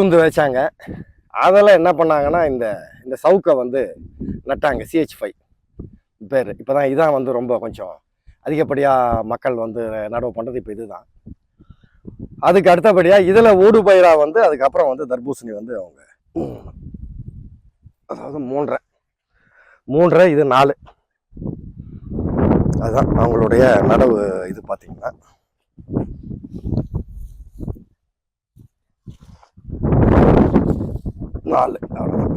உளுந்து வச்சாங்க அதெல்லாம் என்ன பண்ணாங்கன்னா இந்த இந்த சவுக்கை வந்து நட்டாங்க சிஹெச் ஃபைவ் பேர். இப்போ தான் இதான் வந்து ரொம்ப கொஞ்சம் அதிகப்படியாக மக்கள் வந்து நடவு பண்ணுறது இப்போ இதுதான். அதுக்கு அடுத்தபடியாக இதில் ஊடு பயிராக வந்து அதுக்கப்புறம் வந்து தர்பூசணி வந்து அவங்க அதாவது மூன்றரை. மூன்றரை இது நாலு. அதுதான் அவங்களுடைய நடவு இது பார்த்திங்கன்னா நாலு அவ்வளோதான்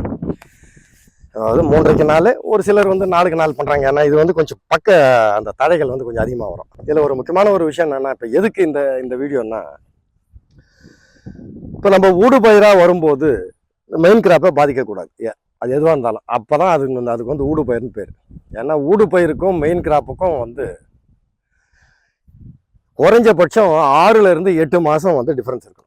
அதாவது மூன்றைக்கு நாள் ஒரு சிலர் வந்து நாலுக்கு நாள் பண்ணுறாங்க ஏன்னா இது வந்து கொஞ்சம் பக்க அந்த தடைகள் வந்து கொஞ்சம் அதிகமாக வரும். இதில் ஒரு முக்கியமான ஒரு விஷயம் என்னென்னா இப்போ எதுக்கு இந்த இந்த வீடியோன்னா இப்போ நம்ம ஊடு பயிராக வரும்போது மெயின் கிராப்பை பாதிக்கக்கூடாது. ஏ- அது எதுவாக இருந்தாலும். அப்போ தான் அதுக்கு வந்து அதுக்கு வந்து ஊடு பயிர்னு பேர். ஏன்னா ஊடு பயிருக்கும் மெயின் கிராப்புக்கும் வந்து குறைஞ்சபட்சம் ஆறுலேருந்து எட்டு மாதம் வந்து டிஃப்ரென்ஸ் இருக்கும்.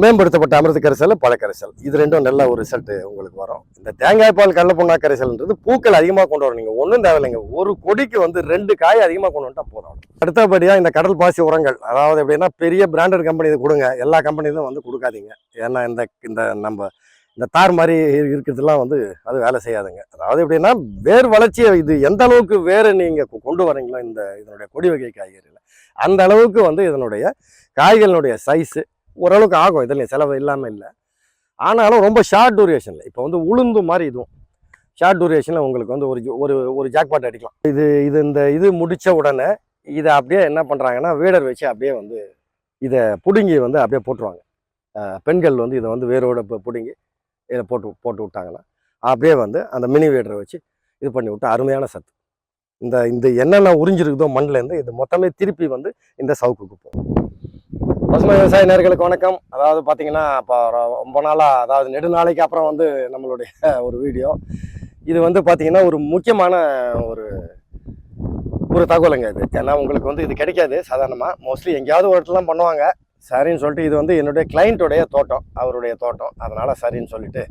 மேம்படுத்தப்பட்ட அமிர்த கரைசல் பழக்கரைசல். இது ரெண்டும் நல்ல ஒரு ரிசல்ட் உங்களுக்கு வரும். இந்த தேங்காய் பால் கடல பொண்ணா கரைசல்ன்றது பூக்கள் அதிகமாக கொண்டு வரும் நீங்கள் ஒன்றும் தேவையில்லைங்க. ஒரு கொடிக்கு வந்து ரெண்டு காய் அதிகமாக கொண்டு வந்துட்டால் போதும் அடுத்தபடியாக இந்த கடல் பாசி உரங்கள். அதாவது எப்படின்னா பெரிய பிராண்டட் கம்பெனி இது கொடுங்க. எல்லா கம்பெனிலும் வந்து கொடுக்காதீங்க. ஏன்னா இந்த இந்த நம்ம இந்த தார் மாதிரி இருக்கிறதுலாம் வந்து அது வேலை செய்யாதுங்க. அதாவது எப்படின்னா வேர் வளர்ச்சியை இது எந்த அளவுக்கு வேறு நீங்கள் கொண்டு வரீங்களோ இந்த இதனுடைய கொடி வகை காய்கறியில் அந்த அளவுக்கு வந்து இதனுடைய காய்களினுடைய சைஸு ஓரளவுக்கு ஆகும். இதில் செலவு இல்லாமல் இல்லை. ஆனாலும் ரொம்ப ஷார்ட் டூரேஷனில் இப்போ வந்து உளுந்து மாதிரி இதுவும். ஷார்ட் டூரேஷனில் உங்களுக்கு வந்து ஒரு ஒரு ஒரு ஜாக்பாட் அடிக்கலாம். இது இது இந்த இது முடித்த உடனே இதை அப்படியே என்ன பண்ணுறாங்கன்னா வீடர் வச்சு அப்படியே வந்து இதை பிடுங்கி வந்து அப்படியே போட்டுருவாங்க. பெண்கள் வந்து இதை வந்து வேரோட பிடுங்கி இதை போட்டு போட்டு விட்டாங்கன்னா அப்படியே வந்து அந்த மினி வீடரை வச்சு இது பண்ணி விட்டு அருமையான சத்து. இந்த இந்த என்னென்ன உறிஞ்சிருக்குதோ மண்ணிலேருந்து இது மொத்தமே திருப்பி வந்து இந்த சவுக்குக்கு போகும். பசுமை விவசாய நேர்களுக்கு வணக்கம். அதாவது பார்த்தீங்கன்னா இப்போ ரொம்ப நாளாக அதாவது நெடுநாளைக்கு அப்புறம் வந்து நம்மளுடைய ஒரு வீடியோ. இது வந்து பார்த்தீங்கன்னா ஒரு முக்கியமான ஒரு ஒரு தகவலுங்க இது. ஏன்னா உங்களுக்கு வந்து இது கிடைக்காது சாதாரணமாக மோஸ்ட்லி எங்கேயாவது ஒரு இடத்துலாம் பண்ணுவாங்க. சரின்னு சொல்லிட்டு இது வந்து என்னுடைய கிளைண்ட்டுடைய தோட்டம் அவருடைய தோட்டம். அதனால் சரின்னு சொல்லிட்டு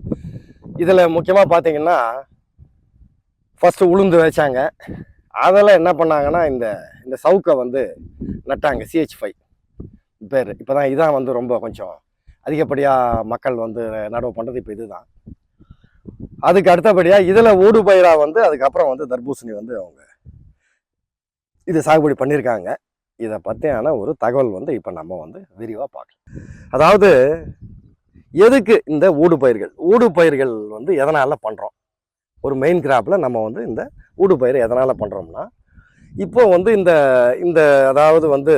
இதில் முக்கியமாக பார்த்தீங்கன்னா ஃபஸ்ட்டு உளுந்து வச்சாங்க. அதெல்லாம் என்ன பண்ணாங்கன்னா இந்த இந்த சவுக்கை வந்து நட்டாங்க சிஹெச் ஃபைவ் பேர். இப்போ தான் இதான் வந்து ரொம்ப கொஞ்சம் அதிகப்படியாக மக்கள் வந்து நடவு பண்ணுறது இப்போ இதுதான். அதுக்கு அடுத்தபடியாக இதில் ஊடு பயிராக வந்து அதுக்கப்புறம் வந்து தர்பூசணி வந்து அவங்க இது சாகுபடி பண்ணியிருக்காங்க இதை பற்றியான ஒரு தகவல் வந்து இப்போ நம்ம வந்து விரிவாக பார்க்கலாம் அதாவது எதுக்கு இந்த ஊடு பயிர்கள்? ஊடு பயிர்கள் வந்து எதனால் பண்ணுறோம் ஒரு மெயின் கிராப்பில் நம்ம வந்து இந்த ஊடு பயிர் எதனால் பண்ணுறோம்னா இப்போ வந்து இந்த இந்த அதாவது வந்து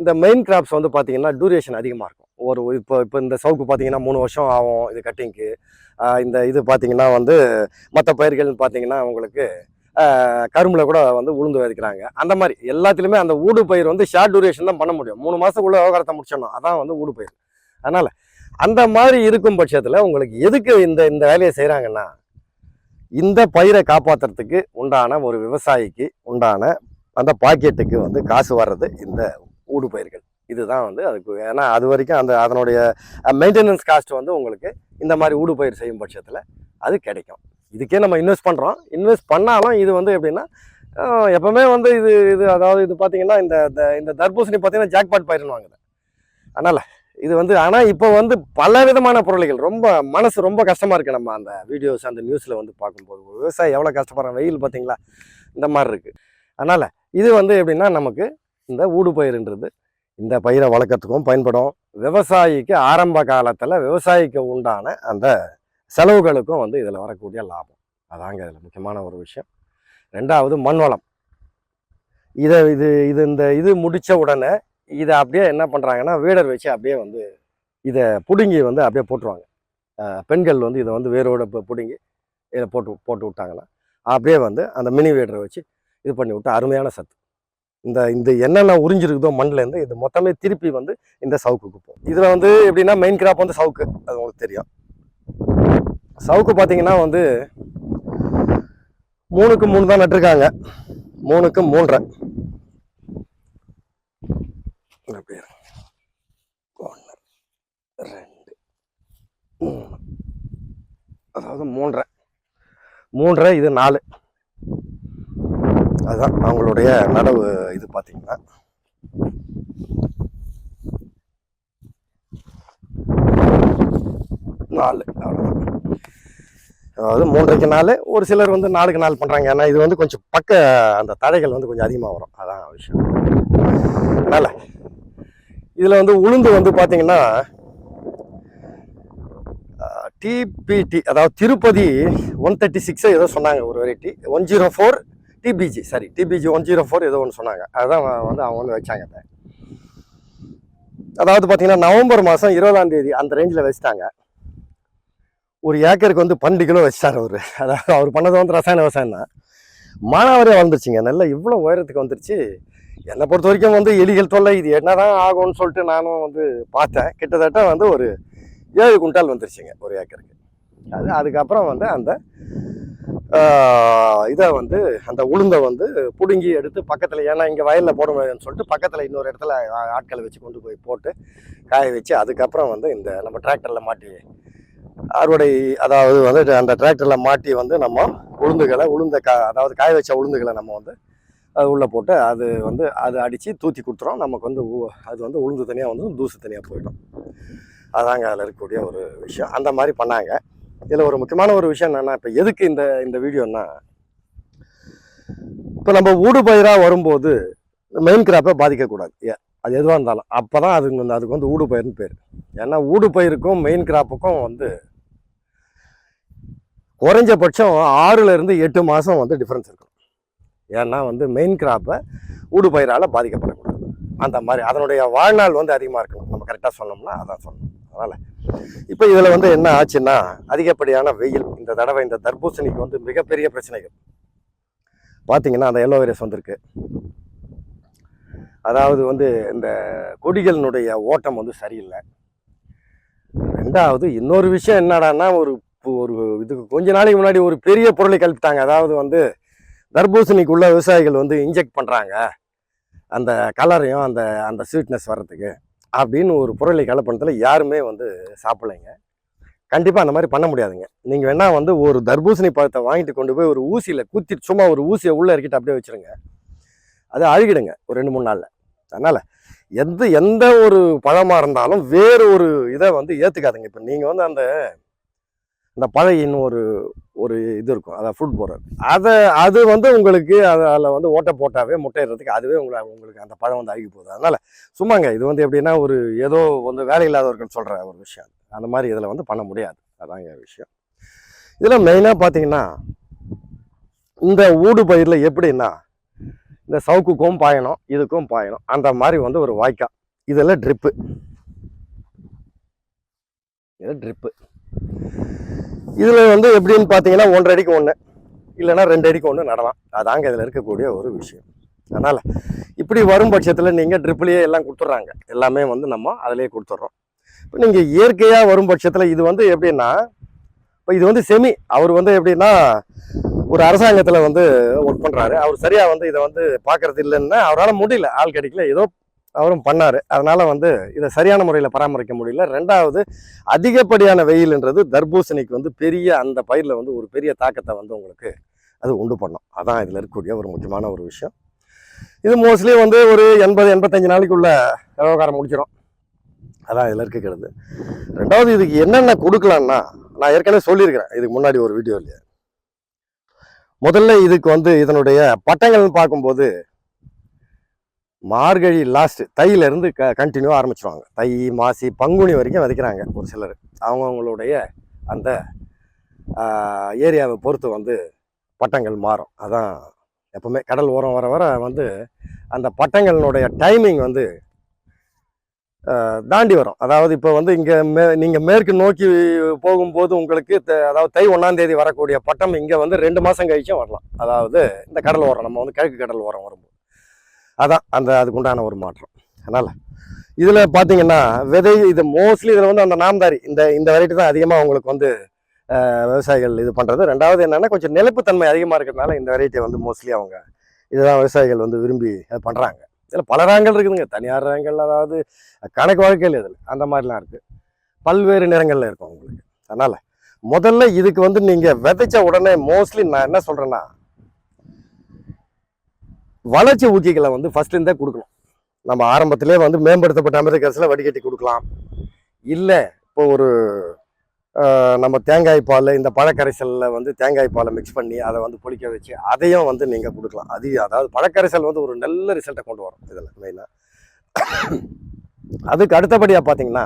இந்த மெயின் கிராப்ஸ் வந்து பார்த்தீங்கன்னா டூரேஷன் அதிகமாக இருக்கும். ஒரு இப்போ இப்போ இந்த சவுக்கு பார்த்தீங்கன்னா மூணு வருஷம் ஆகும் இது கட்டிங்க்கு இந்த இது பார்த்தீங்கன்னா வந்து மற்ற பயிர்கள்னு பார்த்தீங்கன்னா உங்களுக்கு கரும்பில் கூட வந்து உளுந்து விதைக்கிறாங்க. அந்த மாதிரி எல்லாத்துலேயுமே அந்த ஊடு பயிர் வந்து ஷார்ட் டூரேஷன் தான் பண்ண முடியும். மூணு மாதத்துக்குள்ளே விவகாரத்தை முடிச்சிடணும் அதான் வந்து ஊடு பயிர். அதனால் அந்த மாதிரி இருக்கும் பட்சத்தில் உங்களுக்கு எதுக்கு இந்த இந்த வேலையை செய்கிறாங்கன்னா இந்த பயிரை காப்பாற்றுறதுக்கு உண்டான ஒரு விவசாயிக்கு உண்டான அந்த பாக்கெட்டுக்கு வந்து காசு வர்றது இந்த ஊடு பயிர்கள் இதுதான் வந்து அதுக்கு ஏன்னா அது வரைக்கும் அந்த அதனுடைய மெயின்டெனன்ஸ் காஸ்ட் வந்து உங்களுக்கு இந்த மாதிரி ஊடு பயிர் செய்யும் பட்சத்தில் அது கிடைக்கும். இதுக்கே நம்ம இன்வெஸ்ட் பண்ணுறோம் இன்வெஸ்ட் பண்ணாலும் இது வந்து எப்படின்னா எப்போவுமே வந்து இது இது அதாவது இது பார்த்தீங்கன்னா இந்த இந்த- இந்த தர்பூசணி பார்த்தீங்கன்னா ஜாக்பாட் பயிர்னு வாங்குது. அதனால் இது வந்து ஆனால் இப்போ வந்து பல விதமான பொருள்கள் ரொம்ப மனசு ரொம்ப கஷ்டமாக இருக்குது நம்ம அந்த வீடியோஸ் அந்த நியூஸில் வந்து பார்க்கும்போது. விவசாயம் விவசாயி எவ்வளோ கஷ்டப்படுறான் வெயில் பார்த்தீங்களா இந்த மாதிரி இருக்குது அதனால் இது வந்து எப்படின்னா நமக்கு இந்த ஊடு பயிருன்றது இந்த பயிரை வளர்க்கறதுக்கும் பயன்படும். விவசாயிக்கு ஆரம்ப காலத்தில் விவசாயிக்கு உண்டான அந்த செலவுகளுக்கும் வந்து இதில் வரக்கூடிய லாபம். அதாங்க இதில் முக்கியமான ஒரு விஷயம். ரெண்டாவது மண் வளம். இதை இது இது இந்த இது முடித்த உடனே இதை அப்படியே என்ன பண்ணுறாங்கன்னா வீடர் வச்சு அப்படியே வந்து இதை பிடுங்கி வந்து அப்படியே போட்டுருவாங்க. பெண்கள் வந்து இதை வந்து வேரோட பிடுங்கி இதை போட்டு போட்டு விட்டாங்கன்னா அப்படியே வந்து அந்த மினி வீடரை வச்சு இது பண்ணி விட்டு அருமையான சத்து. இந்த இந்த என்னென்ன உறிஞ்சிருக்குதோ மண்ணிலேருந்து இது மொத்தமே திருப்பி வந்து இந்த சவுக்குக்கு போகும். இதில் வந்து எப்படின்னா மெயின் கிராப் வந்து சவுக்கு. அது உங்களுக்கு தெரியும். சவுக்கு பார்த்தீங்கன்னா வந்து மூணுக்கு மூணு தான் நட்டிருக்காங்க. மூணுக்கு மூன்றரை. ஒன்று ரெண்டு மூணு. அதாவது மூன்றரை. மூன்றரை இது நாலு. அதுதான் அவங்களுடைய நடவு இது பார்த்தீங்கன்னா நாலு அவ்வளோதான் அதாவது மூன்றைக்கு நாள் ஒரு சிலர் வந்து நாலுக்கு நாள் பண்ணுறாங்க ஏன்னா இது வந்து கொஞ்சம் பக்க அந்த தழைகள் வந்து கொஞ்சம் அதிகமாக வரும். அதான் விஷயம். அதனால் இதில் வந்து உளுந்து வந்து பார்த்தீங்கன்னா டிபிடி அதாவது திருப்பதி ஒன் தேர்ட்டி சிக்ஸை ஏதோ சொன்னாங்க ஒரு variety one zero four TPG sorry TPG one zero four ஏதோ ஒன்று சொன்னாங்க. அதுதான் வந்து அவங்க வந்து வச்சாங்க அதை. அதாவது பார்த்தீங்கன்னா நவம்பர் மாதம் இருபதாம் தேதி அந்த ரேஞ்சில் வச்சுட்டாங்க. ஒரு ஏக்கருக்கு வந்து பன்னெண்டு கிலோ வச்சிட்டார் அவர். அதாவது அவர் பண்ணது வந்து ரசாயன விவசாயம் தான் மானாவரே வளர்ந்துருச்சுங்க. நல்லா இவ்வளோ உயரத்துக்கு வந்துருச்சு. என்னை பொறுத்த வரைக்கும் வந்து எலிகள் தொல்லை இது என்னதான் ஆகும்னு சொல்லிட்டு நானும் வந்து பார்த்தேன். கிட்டத்தட்ட வந்து ஒரு ஏழு குண்டால் வந்துருச்சுங்க ஒரு ஏக்கருக்கு. அது அதுக்கப்புறம் வந்து அந்த இதை வந்து அந்த உளுந்தை வந்து பிடுங்கி எடுத்து பக்கத்தில் ஏன்னா இங்கே வயலில் போட முடியாதுன்னு சொல்லிட்டு பக்கத்தில் இன்னொரு இடத்துல ஆட்களை வச்சு கொண்டு போய் போட்டு காய வச்சு அதுக்கப்புறம் வந்து இந்த நம்ம டிராக்டரில் மாட்டி அறுவடை அதாவது வந்து அந்த டிராக்டரில் மாட்டி வந்து நம்ம உளுந்துகளை உளுந்த கா அதாவது காய வச்ச உளுந்துகளை நம்ம வந்து அது உள்ளே போட்டு அது வந்து அது அடித்து தூத்தி கொடுத்துரும். நமக்கு வந்து அது வந்து உளுந்து தனியாக வந்து தூசு தனியாக போயிடும். அதாங்க அதில் இருக்கக்கூடிய ஒரு விஷயம். அந்த மாதிரி பண்ணாங்க. இதில் ஒரு முக்கியமான ஒரு விஷயம் என்னென்னா இப்போ எதுக்கு இந்த இந்த வீடியோன்னா இப்போ நம்ம ஊடுபயிராக வரும்போது மெயின் கிராப்பை பாதிக்கக்கூடாது. ஏ- அது எதுவாக இருந்தாலும். அப்போ தான் அதுக்கு வந்து அதுக்கு வந்து ஊடுபயிர்னு பேர். ஏன்னா ஊடுபயிருக்கும் மெயின் கிராப்புக்கும் வந்து குறைஞ்சபட்சம் ஆறுலேருந்து எட்டு மாதம் வந்து டிஃப்ரென்ஸ் இருக்கும். ஏன்னா வந்து மெயின் கிராப்பை ஊடுபயிரால் பாதிக்கப்படக்கூடாது. அந்த மாதிரி அதனுடைய வாழ்நாள் வந்து அதிகமாக இருக்கணும். நம்ம கரெக்டாக சொன்னோம்னா அதான் சொல்லணும் அதனால் இப்போ இதில் வந்து என்ன ஆச்சுன்னா அதிகப்படியான வெயில் இந்த தடவை இந்த தர்பூசணிக்கு வந்து மிகப்பெரிய பிரச்சனைகள். பார்த்தீங்கன்னா அந்த எல்லோ வைரஸ் வந்திருக்கு. அதாவது வந்து இந்த கொடிகளினுடைய ஓட்டம் வந்து சரியில்லை. ரெண்டாவது இன்னொரு விஷயம் என்னடான்னா ஒரு ஒரு இதுக்கு கொஞ்ச நாளைக்கு முன்னாடி ஒரு பெரிய பொருளை கழிப்பிட்டாங்க. அதாவது வந்து தர்பூசணிக்குள்ள விவசாயிகள் வந்து இன்ஜெக்ட் பண்ணுறாங்க அந்த கலரையும் அந்த அந்த ஸ்வீட்னஸ் வர்றதுக்கு. அப்படின்னு ஒரு புரளி கலப்பணத்தில் யாருமே வந்து சாப்பிடலைங்க. கண்டிப்பாக அந்த மாதிரி பண்ண முடியாதுங்க. நீங்கள் வேணால் வந்து ஒரு தர்பூசணி பழத்தை வாங்கிட்டு கொண்டு போய் ஒரு ஊசியில் குத்திட்டு சும்மா ஒரு ஊசியை உள்ளே இறக்கிட்டு அப்படியே வச்சுருங்க. அது அழுகிடுங்க ஒரு ரெண்டு மூணு நாளில். அதனால் எந்த எந்த ஒரு பழமாக இருந்தாலும் வேறு ஒரு இதை வந்து ஏற்றுக்காதுங்க இப்போ நீங்கள் வந்து அந்த அந்த பழையின்னு ஒரு ஒரு இது இருக்கும். அதான் ஃபுட் போடுறது அதை அது வந்து உங்களுக்கு அதில் வந்து ஓட்டை போட்டாவே முட்டையிடுறதுக்கு அதுவே உங்களை உங்களுக்கு அந்த பழம் வந்து அழுகி போகுது. அதனால் சும்மாங்க இது வந்து எப்படின்னா ஒரு ஏதோ வந்து வேலை இல்லாதவர்கள் சொல்கிற ஒரு விஷயம். அந்த மாதிரி இதில் வந்து பண்ண முடியாது. அதாங்க விஷயம். இதில் மெயினாக பார்த்தீங்கன்னா இந்த ஊடு பயிரில் எப்படின்னா இந்த சவுக்குக்கும் பாயணும் இதுக்கும் பாயணும் அந்த மாதிரி வந்து ஒரு வாய்க்கா. இதெல்லாம் ட்ரிப்பு இது ட்ரிப்பு இதில் வந்து எப்படின்னு பார்த்தீங்கன்னா ஒன்றரை அடிக்கு ஒன்று இல்லைன்னா ரெண்டு அடிக்கு ஒன்று நடலாம். அதாங்க இதில் இருக்கக்கூடிய ஒரு விஷயம். அதனால் இப்படி வரும் பட்சத்தில் நீங்கள் ட்ரிப்பிலேயே எல்லாம் கொடுத்துட்றாங்க. எல்லாமே வந்து நம்ம அதிலேயே கொடுத்துட்றோம். இப்போ நீங்கள் இயற்கையாக வரும் பட்சத்தில் இது வந்து எப்படின்னா இப்போ இது வந்து செமி அவர் வந்து எப்படின்னா ஒரு அரசாங்கத்தில் வந்து ஒர்க் பண்ணுறாரு அவர் சரியாக வந்து இதை வந்து பார்க்கறது இல்லைன்னா அவரால் முடியல. ஆள் கிடைக்கல. ஏதோ அவரும் பண்ணார். அதனால் வந்து இதை சரியான முறையில் பராமரிக்க முடியல. ரெண்டாவது அதிகப்படியான வெயில்ன்றது தர்பூசணிக்கு வந்து பெரிய அந்த பயிரில் வந்து ஒரு பெரிய தாக்கத்தை வந்து உங்களுக்கு அது உண்டு பண்ணும். அதான் இதில் இருக்கக்கூடிய ஒரு முக்கியமான ஒரு விஷயம். இது மோஸ்ட்லி வந்து ஒரு எண்பது எண்பத்தஞ்சு நாளைக்குள்ள விவகாரம் முடிச்சிடும் அதான் இதில் இருக்கிறது ரெண்டாவது இதுக்கு என்னென்ன கொடுக்கலான்னா நான் ஏற்கனவே சொல்லியிருக்கிறேன். இதுக்கு முன்னாடி ஒரு வீடியோவில் முதல்ல இதுக்கு வந்து இதனுடைய பட்டங்கள்னு பார்க்கும்போது மார்கழி லாஸ்ட்டு தையிலேருந்து க கண்டினியூவாக ஆரம்பிச்சிருவாங்க. தை மாசி பங்குனி வரைக்கும் விதைக்கிறாங்க ஒரு சிலர். அவங்கவுங்களுடைய அந்த ஏரியாவை பொறுத்து வந்து பட்டங்கள் மாறும். அதான் எப்பவுமே கடல் ஓரம் வர வர வந்து அந்த பட்டங்களினுடைய டைமிங் வந்து தாண்டி வரும். அதாவது இப்போ வந்து இங்கே மே நீங்கள் மேற்கு நோக்கி போகும்போது உங்களுக்கு த- அதாவது தை ஒன்றாந்தேதி வரக்கூடிய பட்டம் இங்கே வந்து ரெண்டு மாதம் கழிச்சும் வரலாம். அதாவது இந்த கடல் ஓரம் நம்ம வந்து கிழக்கு கடல் ஓரம் வரும்போது. அதான் அந்த அதுக்கு உண்டான ஒரு மாற்றம். அதனால் இதில் பார்த்தீங்கன்னா விதை இது மோஸ்ட்லி இதில் வந்து அந்த நாம்தாரி இந்த இந்த வெரைட்டி தான் அதிகமாக உங்களுக்கு வந்து விவசாயிகள் இது பண்ணுறது ரெண்டாவது என்னென்னா கொஞ்சம் நிலப்புத்தன்மை அதிகமாக இருக்கிறதுனால இந்த வெரைட்டியை வந்து மோஸ்ட்லி அவங்க இதுதான் விவசாயிகள் வந்து விரும்பி அது பண்ணுறாங்க இதில் பல ரகங்கள் இருக்குதுங்க. தனியார் ரகங்கள் அதாவது கணக்கு வாழ்க்கையில் இதில் அந்த மாதிரிலாம் இருக்குது பல்வேறு நிறங்களில் இருக்கும் உங்களுக்கு. அதனால் முதல்ல இதுக்கு வந்து நீங்கள் விதைச்ச உடனே மோஸ்ட்லி நான் என்ன சொல்கிறேன்னா வளர்ச்சி ஊக்கிகளை வந்து ஃபர்ஸ்ட் கொடுக்கணும். நம்ம ஆரம்பத்திலே வந்து மேம்படுத்தப்பட்ட அமிர்த கரிசில் வடிகட்டி கொடுக்கலாம். இல்லை இப்போ ஒரு நம்ம தேங்காய் பால் இந்த பழக்கரைசலில் வந்து தேங்காய் பாலை மிக்ஸ் பண்ணி அதை வந்து பொழிக்க வச்சு அதையும் வந்து நீங்கள் கொடுக்கலாம். அது அதாவது பழக்கரைசல் வந்து ஒரு நல்ல ரிசல்ட்டை கொண்டு வரும் இதில் மெயினாக அதுக்கு அடுத்தபடியாக பார்த்தீங்கன்னா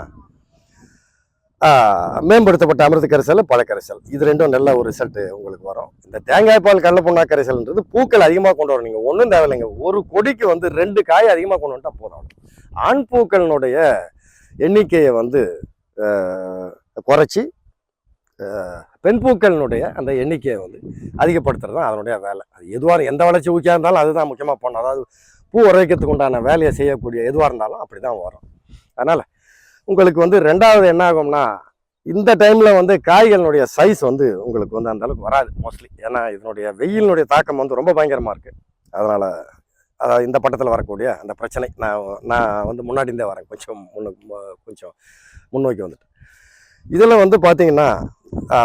மேம்படுத்தப்பட்ட அமிர்த கரைசல் பழக்கரைசல். இது ரெண்டும் நல்ல ஒரு ரிசல்ட் உங்களுக்கு வரும். இந்த தேங்காய் பால் கடல புண்ணா கரைசல்ன்றது பூக்கள் அதிகமாக கொண்டு வரணும். நீங்கள் ஒன்றும் தேவையில்லைங்க. ஒரு கொடிக்கு வந்து ரெண்டு காய் அதிகமாக கொண்டு வந்துட்டால் போதும் ஆண் பூக்களினுடைய எண்ணிக்கையை வந்து குறைச்சி பெண் பூக்களினுடைய அந்த எண்ணிக்கையை வந்து அதிகப்படுத்துறது தான் அதனுடைய வேலை. அது எதுவாக எந்த வளர்ச்சி ஊக்கியாக இருந்தாலும் அதுதான் முக்கியமாக பண்ணணும். அதாவது பூ உரைக்கிறதுக்கு உண்டான வேலையை செய்யக்கூடிய எதுவாக இருந்தாலும் அப்படி தான் வரும். அதனால் உங்களுக்கு வந்து ரெண்டாவது என்ன ஆகும்னா இந்த டைமில் வந்து காய்களினுடைய சைஸ் வந்து உங்களுக்கு வந்து அந்த அளவுக்கு வராது மோஸ்ட்லி ஏன்னா இதனுடைய வெயிலினுடைய தாக்கம் வந்து ரொம்ப பயங்கரமாக இருக்குது அதனால் அதாவது இந்த பட்டத்தில் வரக்கூடிய அந்த பிரச்சனை நான் நான் வந்து முன்னாடி இருந்தே வரேன். கொஞ்சம் முன்னு கொஞ்சம் முன்னோக்கி வந்துட்டு இதில் வந்து பார்த்தீங்கன்னா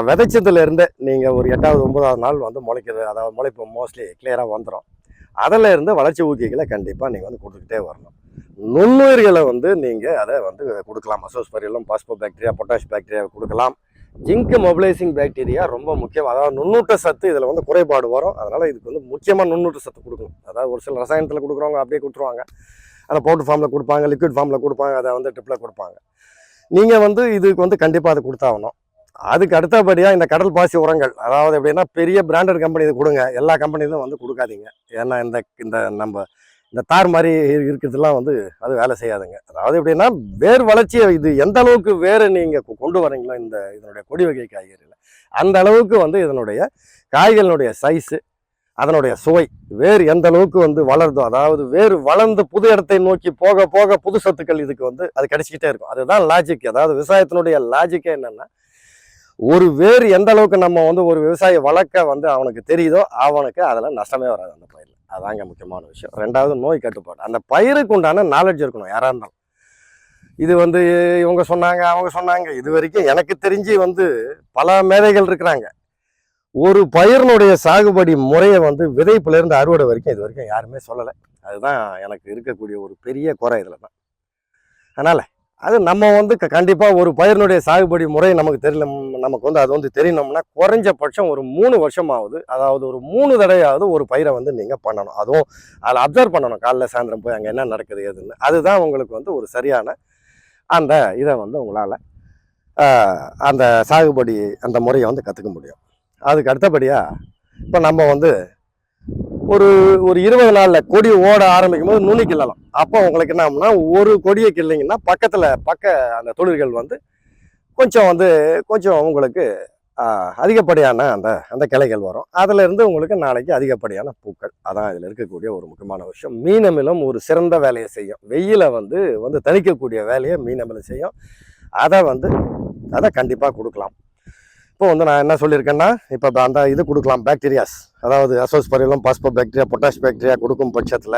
விதைச்சதுலேருந்தே நீங்கள் ஒரு எட்டாவது ஒன்பதாவது நாள் வந்து முளைக்கிறது அதாவது முளைப்பு மோஸ்ட்லி கிளியராக வந்துடும் அதில் இருந்த வளர்ச்சி ஊக்கிகளை கண்டிப்பாக நீங்கள் வந்து கொடுத்துக்கிட்டே வரணும். நுண்ணுயிர்களை வந்து நீங்கள் அதை வந்து கொடுக்கலாம். அசோஸ்பரியலும் பாஸ்போ பாக்டீரியா பொட்டாஷ் பாக்டீரியா கொடுக்கலாம். ஜிங்க் மொபிலைசிங் பாக்டீரியா ரொம்ப முக்கியம். அதாவது நுண்ணூட்ட சத்து இதில் வந்து குறைபாடு வரும். அதனால் இதுக்கு வந்து முக்கியமாக நுண்ணூட்ட சத்து கொடுக்கணும். அதாவது ஒரு சில ரசாயனத்தில் கொடுக்குறவங்க அப்படியே கொடுத்துருவாங்க. அதை பவுடர் ஃபார்மில் கொடுப்பாங்க லிக்விட் ஃபார்மில் கொடுப்பாங்க அதை வந்து ட்ரிப்பில் கொடுப்பாங்க. நீங்கள் வந்து இதுக்கு வந்து கண்டிப்பாக அதை கொடுத்தாகணும் அதுக்கு அடுத்தபடியாக இந்த கடல் பாசி உரங்கள். அதாவது எப்படின்னா பெரிய பிராண்டட் கம்பெனி இது கொடுங்க. எல்லா கம்பெனிலும் வந்து கொடுக்காதீங்க. ஏன்னா இந்த இந்த நம்ம இந்த தார் மாதிரி இருக்கிறதுலாம் வந்து அது வேலை செய்யாதுங்க. அதாவது எப்படின்னா வேர் வளர்ச்சியை இது எந்த அளவுக்கு வேறு நீங்கள் கொண்டு வரீங்களோ இந்த இதனுடைய கொடி வகை காய்கறியில் அந்த அளவுக்கு வந்து இதனுடைய காய்களினுடைய சைஸு அதனுடைய சுவை வேறு எந்த அளவுக்கு வந்து வளருதோ அதாவது வேறு வளர்ந்து புது இடத்தை நோக்கி போக போக புது சத்துக்கள் இதுக்கு வந்து அது கிடைச்சிக்கிட்டே இருக்கும். அதுதான் லாஜிக் அதாவது விவசாயத்தினுடைய லாஜிக்கே என்னென்னா ஒரு வேர் எந்த அளவுக்கு நம்ம வந்து ஒரு விவசாயி வளர்க்க வந்து அவனுக்கு தெரியுதோ அவனுக்கு அதில் நஷ்டமே வராது அந்த பயிரில். அதாங்க முக்கியமான விஷயம். ரெண்டாவது நோய் கட்டுப்பாடு. அந்த பயிருக்கு உண்டான நாலேஜ் இருக்கணும் யாராக இருந்தாலும். இது வந்து இவங்க சொன்னாங்க அவங்க சொன்னாங்க. இது வரைக்கும் எனக்கு தெரிஞ்சு வந்து பல மேதைகள் இருக்கிறாங்க. ஒரு பயிரினுடைய சாகுபடி முறையை வந்து விதைப்புலேருந்து அறுவடை வரைக்கும் இது வரைக்கும் யாருமே சொல்லலை. அதுதான் எனக்கு இருக்கக்கூடிய ஒரு பெரிய குறை இதில் தான் அதனால் அது நம்ம வந்து க- ஒரு பயிரினுடைய சாகுபடி முறை நமக்கு தெரியல. நமக்கு வந்து அது வந்து தெரியணும்னா குறைஞ்சபட்சம் ஒரு மூணு வருஷமாவது அதாவது ஒரு மூணு தடவையாவது ஒரு பயிரை வந்து நீங்கள் பண்ணணும். அதுவும் அதில் அப்சர்வ் பண்ணணும். காலைல சாயந்தரம் போய் அங்கே என்ன நடக்குது எதுன்னு. அதுதான் உங்களுக்கு வந்து ஒரு சரியான அந்த இதை வந்து உங்களால் அந்த சாகுபடி அந்த முறையை வந்து கற்றுக்க முடியும். அதுக்கு அடுத்தபடியாக இப்போ நம்ம வந்து ஒரு ஒரு இருபது நாளில் கொடி ஓட ஆரம்பிக்கும் போது நுனி கிள்ளலாம். அப்போ உங்களுக்கு என்னம்னா ஒரு கொடியை கிள்ளிங்கன்னா பக்கத்தில் பக்க அந்த தொழில்கள் வந்து கொஞ்சம் வந்து கொஞ்சம் உங்களுக்கு அதிகப்படியான அந்த அந்த கிளைகள் வரும். அதிலிருந்து உங்களுக்கு நாளைக்கு அதிகப்படியான பூக்கள். அதான் இதில் இருக்கக்கூடிய ஒரு முக்கியமான விஷயம். மீனமிலம் ஒரு சிறந்த வேலையை செய்யும். வெயிலை வந்து வந்து தணிக்கக்கூடிய வேலையை மீனமிலம் செய்யும். அதை வந்து அதை கண்டிப்பாக கொடுக்கலாம். இப்போ வந்து நான் என்ன சொல்லியிருக்கேன்னா இப்போ அந்த இது கொடுக்கலாம் பாக்டீரியாஸ் அதாவது azospirillum phospho bacteria potash bacteria கொடுக்கும் பட்சத்தில்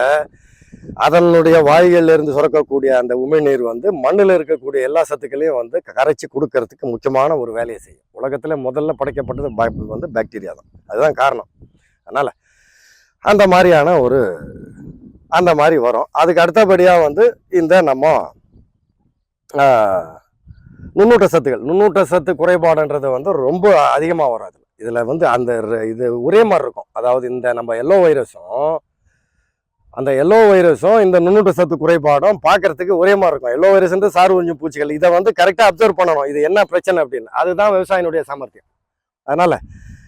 அதனுடைய வாய்களிலிருந்து சுரக்கக்கூடிய அந்த உமிழ்நீர் வந்து மண்ணில் இருக்கக்கூடிய எல்லா சத்துக்களையும் வந்து கரைச்சி கொடுக்கறதுக்கு முக்கியமான ஒரு வேலையை செய்யும். உலகத்தில் முதல்ல படைக்கப்பட்டது பா- வந்து பாக்டீரியா தான். அதுதான் காரணம். அதனால் அந்த மாதிரியான ஒரு அந்த மாதிரி வரும். அதுக்கு அடுத்தபடியாக வந்து இந்த நம்ம நுண்ணூட்ட சத்துக்கள் நுண்ணூட்ட சத்து குறைபாடுன்றது வந்து ரொம்ப அதிகமாக வராது. இதில் வந்து அந்த இது ஒரே மாதிரி இருக்கும். அதாவது இந்த நம்ம எல்லோ வைரஸும் அந்த எல்லோ வைரஸும் இந்த நுண்ணூட்ட சத்து குறைபாடும் பார்க்கறதுக்கு ஒரே மாதிரி இருக்கும். எல்லோ வைரஸ்ன்றது சாறு உறிஞ்சும் பூச்சிகள் இதை வந்து கரெக்டாக அப்சர்வ் பண்ணணும். இது என்ன பிரச்சனை அப்படின்னு. அதுதான் விவசாயினுடைய சாமர்த்தியம். அதனால்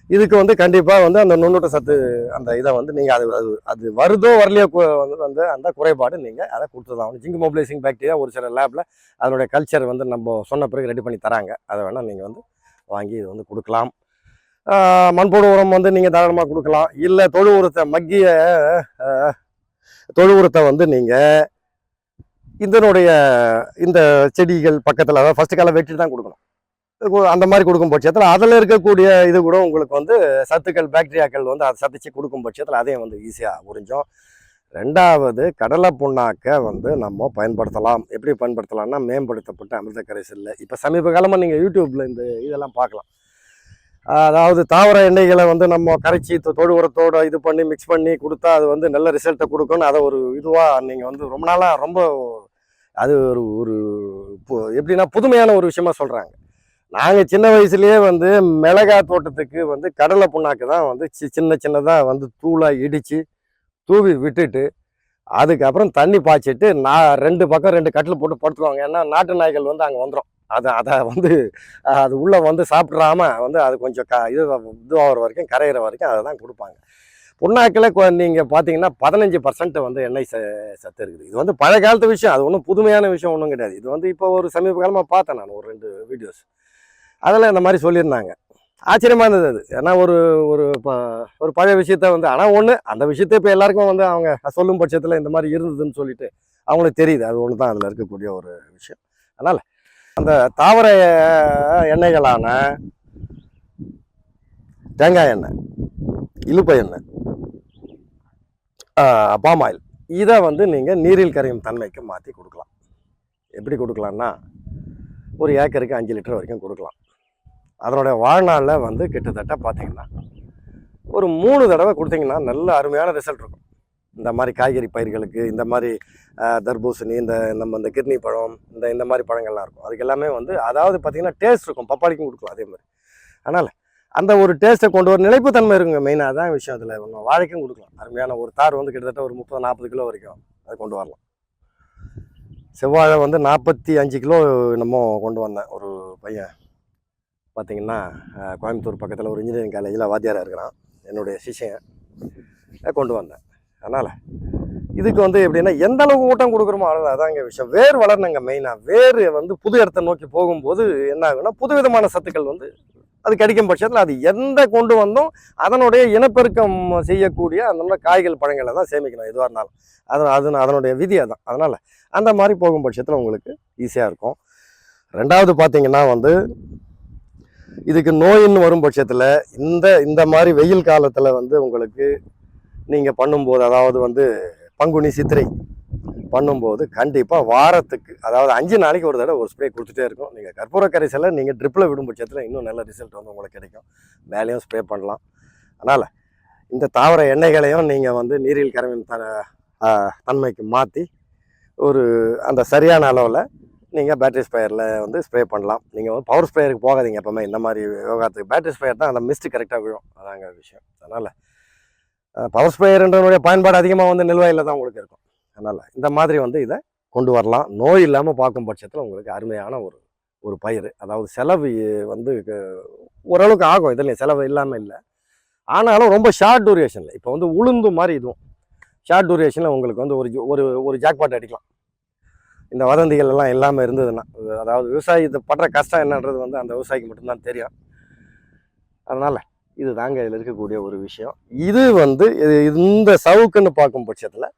இதுக்கு வந்து கண்டிப்பாக வந்து அந்த நுண்ணூட்ட சத்து அந்த இதை வந்து நீங்கள் அது அது அது வருதோ வரலையோ வந்து வந்து அந்த குறைபாடு நீங்கள் அதை கொடுத்துதான். ஜிங்க் மொபிலைசிங் பாக்டீரியா ஒரு சில லேபில் அதனுடைய கல்ச்சர் வந்து நம்ம சொன்ன பிறகு ரெடி பண்ணி தராங்க. அதை வேணால் நீங்கள் வந்து வாங்கி இது வந்து கொடுக்கலாம். ஆஹ் மண்புழு உரம் வந்து நீங்கள் தாராளமாக கொடுக்கலாம். இல்லை தொழு உரத்தை மக்கிய தொழு உரத்தை வந்து நீங்கள் இதனுடைய இந்த செடிகள் பக்கத்தில் அதாவது ஃபஸ்ட்டு காலை வெட்டி தான் கொடுக்கணும். அந்த மாதிரி கொடுக்கும் பட்சத்தில் அதில் இருக்கக்கூடிய இது கூட உங்களுக்கு வந்து சத்துக்கள் பாக்டீரியாக்கள் வந்து அதை சத்திச்சு கொடுக்கும் பட்சத்தில் அதையும் வந்து ஈஸியாக உறிஞ்சோம். ரெண்டாவது கடலை புண்ணாக்கை வந்து நம்ம பயன்படுத்தலாம். எப்படி பயன்படுத்தலாம்னா மேம்படுத்தப்பட்ட அமிர்த கரைசலில் இப்போ சமீப காலமாக நீங்கள் யூடியூப்பில் இந்த இதெல்லாம் பார்க்கலாம். அதாவது தாவர எண்ணெய்களை வந்து நம்ம கரைச்சி தொழு உரத்தோட இது பண்ணி மிக்ஸ் பண்ணி கொடுத்தா அது வந்து நல்ல ரிசல்ட்டை கொடுக்கணும் அதை ஒரு இதுவாக நீங்கள் வந்து ரொம்ப நாளாக ரொம்ப அது ஒரு ஒரு பு- எப்படின்னா புதுமையான ஒரு விஷயமா சொல்கிறாங்க நாங்கள் சின்ன வயசுலேயே வந்து மிளகா தோட்டத்துக்கு வந்து கடலை புண்ணாக்கு தான் வந்து சி- சின்ன சின்னதாக வந்து தூளாக இடித்து தூவி விட்டுட்டு அதுக்கப்புறம் தண்ணி பாய்ச்சிட்டு நான் ரெண்டு பக்கம் ரெண்டு கட்டில் போட்டு படுத்துருவாங்க ஏன்னா நாட்டு நாய்கள் வந்து அங்கே வந்துடும் அதை அதை வந்து அது உள்ளே வந்து சாப்பிட்றாம வந்து அது கொஞ்சம் க இது இதுவாகிற வரைக்கும் கரையிற வரைக்கும் அதை தான் கொடுப்பாங்க. புண்ணாக்கில் நீங்கள் பார்த்தீங்கன்னா பதினஞ்சு பர்சன்ட் வந்து எண்ணெய் ச சத்து இருக்குது. இது வந்து பழைய காலத்து விஷயம். அது ஒன்றும் புதுமையான விஷயம் ஒன்றும் கிடையாது. இது வந்து இப்போ ஒரு சமீப காலமாக பார்த்தேன் நான் ஒரு ரெண்டு வீடியோஸ் அதில் இந்த மாதிரி சொல்லியிருந்தாங்க. ஆச்சரியமாக இருந்தது அது. ஏன்னா ஒரு ஒரு ப- ஒரு பழைய விஷயத்த வந்து ஆனால் ஒன்று அந்த விஷயத்த இப்போ எல்லாருக்கும் வந்து அவங்க சொல்லும் பட்சத்தில் இந்த மாதிரி இருந்ததுன்னு சொல்லிட்டு அவங்களுக்கு தெரியுது. அது ஒன்று தான் அதில் இருக்கக்கூடிய ஒரு விஷயம். அதனால் அந்த தாவர எண்ணெய்களான தேங்காய் எண்ணெய் இலுப்பை எண்ணெய் பாம் ஆயில் இதை வந்து நீங்கள் நீரில் கரையும் தன்மைக்கு மாற்றி கொடுக்கலாம். எப்படி கொடுக்கலான்னா ஒரு ஏக்கருக்கு அஞ்சு லிட்டர் வரைக்கும் கொடுக்கலாம். அதனுடைய வாழ்நாளில் வந்து கிட்டத்தட்ட பார்த்திங்கன்னா ஒரு மூணு தடவை கொடுத்தீங்கன்னா நல்ல அருமையான ரிசல்ட் இருக்கும். இந்த மாதிரி காய்கறி பயிர்களுக்கு இந்த மாதிரி தர்பூசணி இந்த நம்ம இந்த கிர்னி பழம் இந்த இந்த மாதிரி பழங்கள்லாம் இருக்கும். அதுக்கு எல்லாமே வந்து அதாவது பார்த்தீங்கன்னா டேஸ்ட் இருக்கும். பப்பாளிக்கும் கொடுக்கலாம் அதே மாதிரி. அதனால் அந்த ஒரு டேஸ்ட்டை கொண்டு வர நிலைப்புத்தன்மை இருக்குங்க. மெயினாக அதான் விஷயம். அதில் ஒன்று வாழைக்கும் கொடுக்கலாம். அருமையான ஒரு தார் வந்து கிட்டத்தட்ட ஒரு முப்பது நாற்பது கிலோ வரைக்கும் அதை கொண்டு வரலாம். செவ்வாழை வந்து நாற்பத்தி அஞ்சு கிலோ என்னமோ கொண்டு வந்தேன். ஒரு பையன். பார்த்திங்கன்னா கோயம்புத்தூர் பக்கத்தில் ஒரு இன்ஜினியரிங் காலேஜில் வாத்தியாராக இருக்கிறான். என்னுடைய சிஷியன். கொண்டு வந்தேன். அதனால் இதுக்கு வந்து எப்படின்னா எந்த அளவுக்கு ஊட்டம் கொடுக்குறோமோ அவ்வளோ அதாங்க விஷயம். வேர் வளரணுங்க மெயினாக வேர் வந்து புது இடத்த நோக்கி போகும்போது என்ன ஆகும்னா புது விதமான சத்துக்கள் வந்து அது கிடைக்கும் பட்சத்தில் அது எந்த கொண்டு வந்தோம் அதனுடைய இனப்பெருக்கம் செய்யக்கூடிய அந்த மாதிரி காய்கள் பழங்களை தான் சேமிக்கணும் எதுவாக இருந்தாலும். அது அது அதனுடைய விதி தான் அதனால் அந்த மாதிரி போகும் பட்சத்தில் உங்களுக்கு ஈஸியாக இருக்கும். ரெண்டாவது பார்த்தீங்கன்னா வந்து இதுக்கு நோயின்னு வரும் பட்சத்தில் இந்த இந்த மாதிரி வெயில் காலத்தில் வந்து உங்களுக்கு நீங்கள் பண்ணும்போது அதாவது வந்து பங்குனி சித்திரை பண்ணும்போது கண்டிப்பாக வாரத்துக்கு அதாவது அஞ்சு நாளைக்கு ஒரு தடவை ஒரு ஸ்ப்ரே கொடுத்துட்டே இருக்கும் நீங்கள் கற்பூர கரைசலை நீங்கள் ட்ரிப்பில் விடும் பட்சத்தில் இன்னும் நல்ல ரிசல்ட் வந்து உங்களுக்கு கிடைக்கும். மேலேயும் ஸ்ப்ரே பண்ணலாம். அதனால் இந்த தாவர எண்ணெய்களையும் நீங்கள் வந்து நீரில் கரவின் த தன்மைக்கு மாற்றி ஒரு அந்த சரியான அளவில் நீங்கள் பேட்டரி ஸ்ப்ரேயரில் வந்து ஸ்ப்ரே பண்ணலாம். நீங்கள் வந்து பவர் ஸ்ப்ரேயருக்கு போகாதீங்க எப்போவுமே. இந்த மாதிரி விவகாரத்துக்கு பேட்டரி ஸ்ப்ரேயர் தான் அந்த மிஸ்ட்டு கரெக்டாக விழும். அதாங்க விஷயம். அதனால் பவர் ஸ்ப்ரேயர்ன்றனுடைய பயன்பாடு அதிகமாக வந்து நிலுவையில் தான் உங்களுக்கு இருக்கும். அதனால் இந்த மாதிரி வந்து இதை கொண்டு வரலாம். நோய் இல்லாமல் பார்க்கும் பட்சத்தில் உங்களுக்கு அருமையான ஒரு ஒரு பயிர் அதாவது செலவு வந்து ஓரளவுக்கு ஆகும். இதுலையும் செலவு இல்லாமல் இல்லை. ஆனாலும் ரொம்ப ஷார்ட் டூரேஷனில் இப்போ வந்து உளுந்து மாதிரி இதுவும். ஷார்ட் டூரேஷனில் உங்களுக்கு வந்து ஒரு ஒரு ஒரு ஜாக்பாட் அடிக்கலாம். இந்த வதந்திகள் எல்லாம் இல்லாமல் இருந்ததுன்னா அதாவது விவசாயி இது படுற கஷ்டம் என்னன்றது வந்து அந்த விவசாயிக்கு மட்டும்தான் தெரியும். அதனால் இது தாங்க இதில் இருக்கக்கூடிய ஒரு விஷயம். இது வந்து இது இந்த சவுக்குன்னு பார்க்கும் பட்சத்தில்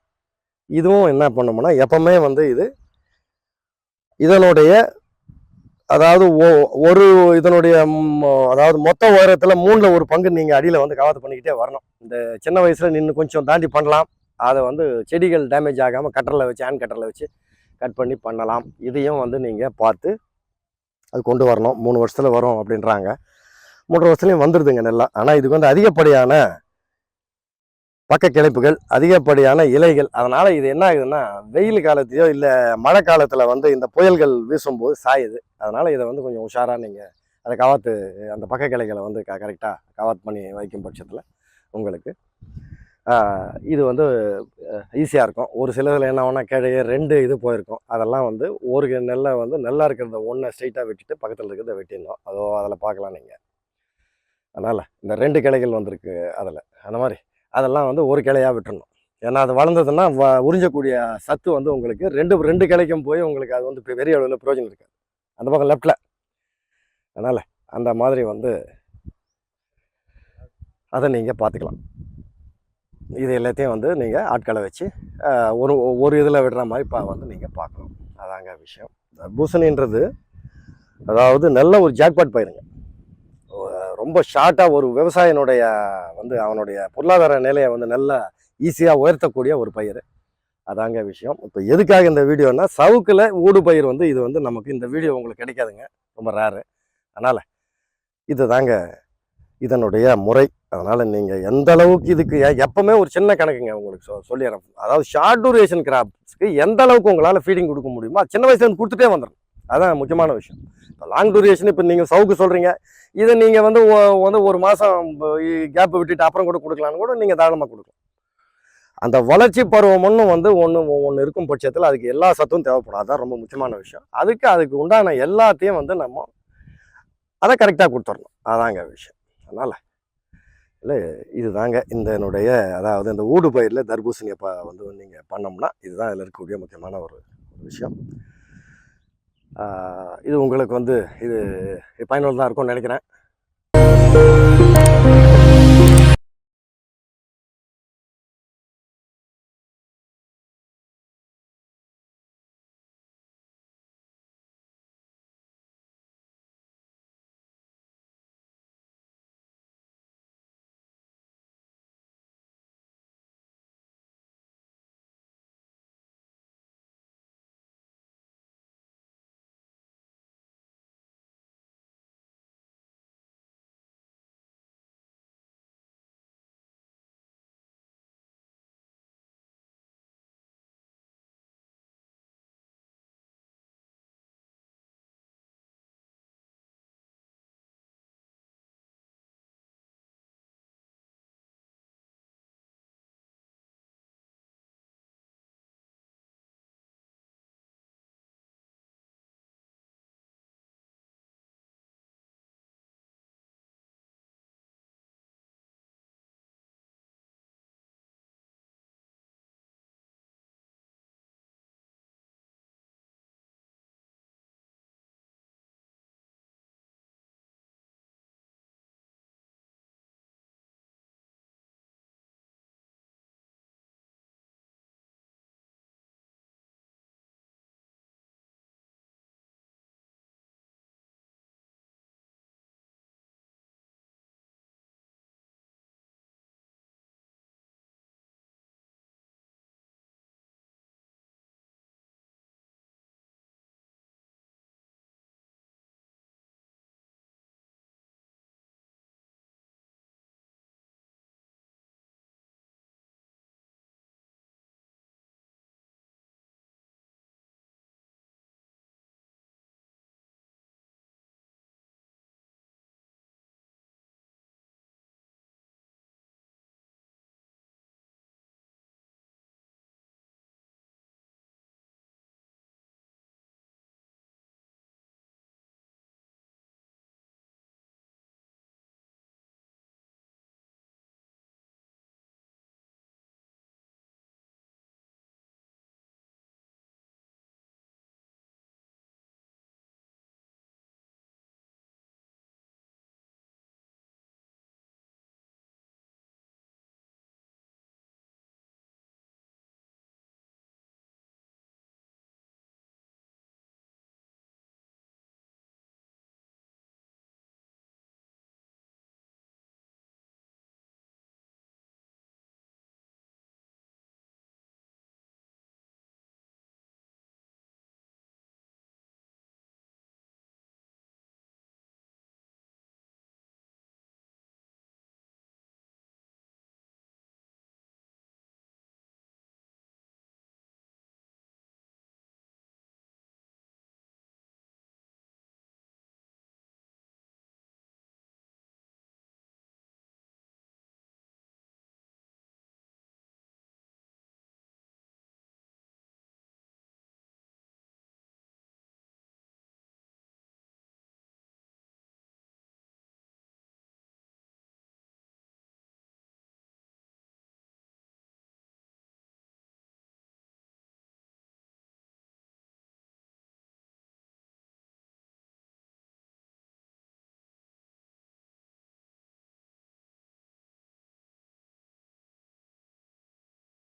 இதுவும் என்ன பண்ணோம்னா எப்பவுமே வந்து இது இதனுடைய அதாவது ஒரு இதனுடைய அதாவது மொத்த உயரத்தில் மூணில் ஒரு பங்கு நீங்கள் அடியில் வந்து கவாத்து பண்ணிக்கிட்டே வரணும். இந்த சின்ன வயசில் நின்று கொஞ்சம் தாண்டி பண்ணலாம். அதை வந்து செடிகள் டேமேஜ் ஆகாமல் கட்டரில் வச்சு ஹேண்ட் கட்டரில் வச்சு கட் பண்ணி பண்ணலாம். இதையும் வந்து நீங்கள் பார்த்து அது கொண்டு வரணும். மூணு வருஷத்தில் வரும் அப்படின்றாங்க. மூன்று வருஷத்துலையும் வந்துடுதுங்க நெல்லாம் ஆனால் இதுக்கு வந்து அதிகப்படியான பக்க கிளைப்புகள் அதிகப்படியான இலைகள். அதனால் இது என்ன ஆகுதுன்னா வெயில் காலத்தையோ இல்லை மழை காலத்தில் வந்து இந்த புயல்கள் வீசும்போது சாயுது. அதனால் இதை வந்து கொஞ்சம் உஷாராக நீங்கள் அதை கவாத்து அந்த பக்க கிளைகளை வந்து க கரெக்டாக கவாத் பண்ணி வைக்கும் பட்சத்தில் உங்களுக்கு இது வந்து ஈஸியாக இருக்கும். ஒரு சிலதில் என்ன ஆகும்னா கிழையே ரெண்டு இது போயிருக்கும். அதெல்லாம் வந்து ஒரு நெல்லை வந்து நல்லா இருக்கிறத ஒன்றை ஸ்ட்ரைட்டாக வெட்டிட்டு பக்கத்தில் இருக்கிறத வெட்டிடணும். அதோ அதில் பார்க்கலாம் நீங்கள் அதனால் இந்த ரெண்டு கிளைகள் வந்திருக்கு அதில். அந்த மாதிரி. அதெல்லாம் வந்து ஒரு கிளையாக விட்டுறணும் ஏன்னா அது வளர்ந்ததுன்னா வ உறிஞ்சக்கூடிய சத்து வந்து உங்களுக்கு ரெண்டு ரெண்டு கிளைக்கும் போய் உங்களுக்கு அது வந்து பெரிய அளவில் பிரயோஜனம் இருக்காது. அந்த பக்கம் லெஃப்டில் அதனால் அந்த மாதிரி வந்து அதை நீங்கள் பார்த்துக்கலாம். இது எல்லாத்தையும் வந்து நீங்கள் ஆட்களை வச்சு ஒரு ஒரு இதில் விடுற மாதிரி இப்போ வந்து நீங்கள் பார்க்கணும். அதாங்க விஷயம். பூசணின்றது அதாவது நல்ல ஒரு ஜாக்பாட் பயிருங்க ரொம்ப ஷார்ட்டாக ஒரு விவசாயினுடைய வந்து அவனுடைய பொருளாதார நிலையை வந்து நல்லா ஈஸியாக உயர்த்தக்கூடிய ஒரு பயிர். அதாங்க விஷயம். இப்போ எதுக்காக இந்த வீடியோனா சவுக்கில் ஊடு பயிர் வந்து இது வந்து நமக்கு இந்த வீடியோ உங்களுக்கு கிடைக்காதுங்க. ரொம்ப ரேரு அதனால் இது தாங்க இதனுடைய முறை. அதனால் நீங்கள் எந்த அளவுக்கு இதுக்கு எப்போவுமே எப்பவுமே ஒரு சின்ன கணக்குங்க உங்களுக்கு சொ சொல்லிடுறேன். அதாவது ஷார்ட் டூரேஷன் கிராப்ஸ்க்கு எந்த அளவுக்கு உங்களால் ஃபீடிங் கொடுக்க முடியுமோ சின்ன வயசுலேருந்து கொடுத்துட்டே வந்துடும் அதான் முக்கியமான விஷயம். இப்போ லாங் டூரேஷன் இப்போ நீங்கள் சவுக்கு சொல்கிறீங்க இதை நீங்கள் வந்து வந்து ஒரு மாதம் கேப் விட்டுட்டு அப்புறம் கூட கொடுக்கலான்னு கூட நீங்கள் தாராளமாக கொடுக்கலாம். அந்த வளர்ச்சி பருவம் ஒன்றும் வந்து ஒன்று ஒன்று இருக்கும் பட்சத்தில் அதுக்கு எல்லா சத்தும் தேவைப்படும். ரொம்ப முக்கியமான விஷயம். அதுக்கு அதுக்கு உண்டான எல்லாத்தையும் வந்து நம்ம அதை கரெக்டாக கொடுத்துடணும். அதாங்க விஷயம். அதனால் இல்லை இதுதாங்க இந்த என்னுடைய அதாவது இந்த ஊடு பயிரில் தர்பூசணி இப்போ வந்து நீங்கள் பண்ணோம்னா இதுதான் இதில் இருக்கக்கூடிய முக்கியமான ஒரு விஷயம். இது உங்களுக்கு வந்து இது பயனுள்ளதாக இருக்கும்னு நினைக்கிறேன்.